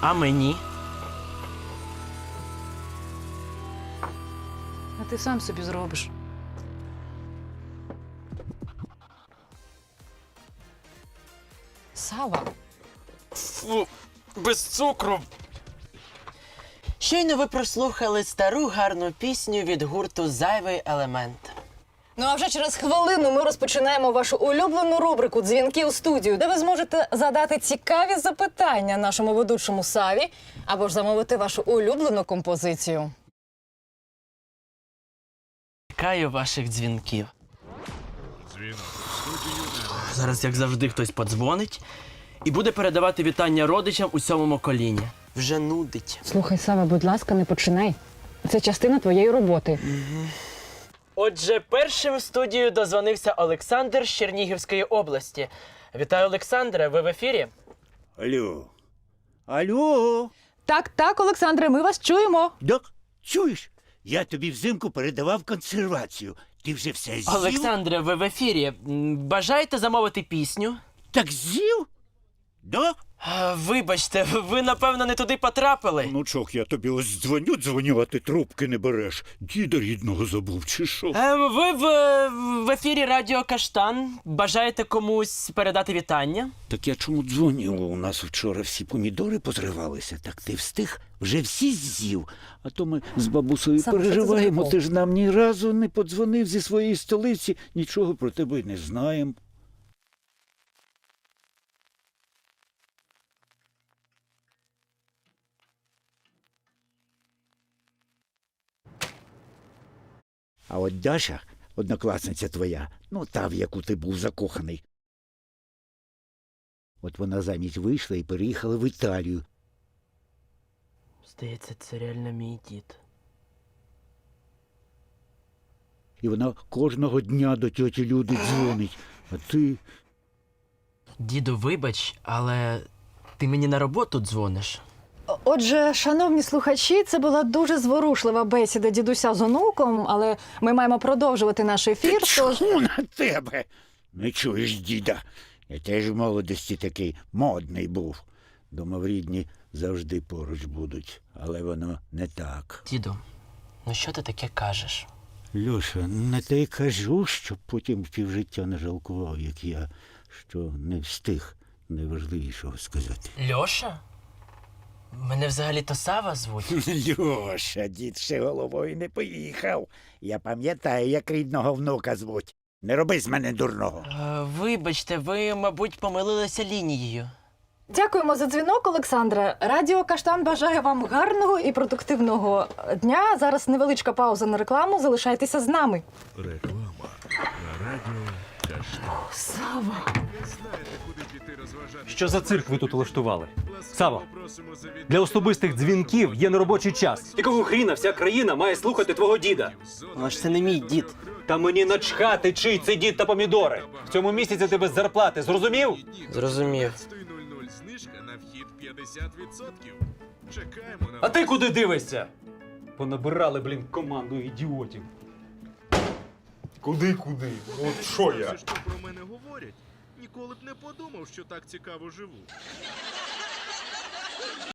А мені? А ти сам собі зробиш. Сава, Фу, без цукру. Щойно ви прослухали стару гарну пісню від гурту Зайвий елемент. Ну а вже через хвилину ми розпочинаємо вашу улюблену рубрику Дзвінки у студію, де ви зможете задати цікаві запитання нашому ведучому Саві або ж замовити вашу улюблену композицію. Чекаю ваших дзвінків. Зараз, як завжди, хтось подзвонить і буде передавати вітання родичам у сьомому коліні. Вже нудить. Слухай, Сава, будь ласка, не починай. Це частина твоєї роботи. Отже, першим в студію дозвонився Олександр з Чернігівської області. Вітаю, Олександре, ви в ефірі? Алло. Алло. Так, так, Олександре, ми вас чуємо. Док, чуєш? Я тобі взимку передавав консервацію. Ти вже все з'їв? Олександре, ви в ефірі. М, Бажаєте замовити пісню? Так з'їв? Док? А, Вибачте, ви напевно не туди потрапили. Ну чох, я тобі ось дзвоню, дзвоню, а ти трубки не береш. Діда рідного забув, чи що? Ем, ви в, в ефірі Радіо Каштан. Бажаєте комусь передати вітання? Так я чому дзвоню? У нас вчора всі помідори позривалися. Так ти встиг? Вже всі з'їв. А то ми з бабусею Саме, що це за переживаємо. прикол? Ти ж нам ні разу не подзвонив зі своєї столиці. Нічого про тебе й не знаємо. А от Даша, однокласниця твоя, ну та, в яку ти був закоханий. От вона замість вийшла і переїхала в Італію. Здається, це реально мій дід. І вона кожного дня до тьоті Люди дзвонить. А ти. Діду, вибач, але ти мені на роботу дзвониш. Отже, шановні слухачі, це була дуже зворушлива бесіда дідуся з онуком, але ми маємо продовжувати наш ефір. Тож Чому на тебе? Не чуєш, діда. Я теж в молодості такий модний був. Думав, рідні завжди поруч будуть, але воно не так. Діду, ну що ти таке кажеш? Льоша, не те й кажу, щоб потім півжиття не жалкував, як я, що не встиг найважливішого сказати. Льоша? Мене взагалі то Сава звуть. Льоша, дід ще головою не поїхав. Я пам'ятаю, як рідного внука звуть. Не роби з мене дурного. Е, Вибачте, ви, мабуть, помилилися лінією. дякуємо за дзвінок, Олександре. Радіо Каштан бажає вам гарного і продуктивного дня. Зараз невеличка пауза на рекламу. Залишайтеся з нами. Реклама Каштан. Сава. Що за цирк ви тут влаштували? Сава, для особистих дзвінків є неробочий час. Якого хріна вся країна має слухати твого діда? Але ж це не мій дід. Та мені начхати, чий це дід та помідори. В цьому місяці тебе з зарплати, зрозумів? Зрозумів. знижка на вхід 50%. Чекаємо на А ти куди дивишся? Понабирали, блін, команду ідіотів. Куди куди? От що я? Що про мене говорять. Ніколи б не подумав, що так цікаво живу.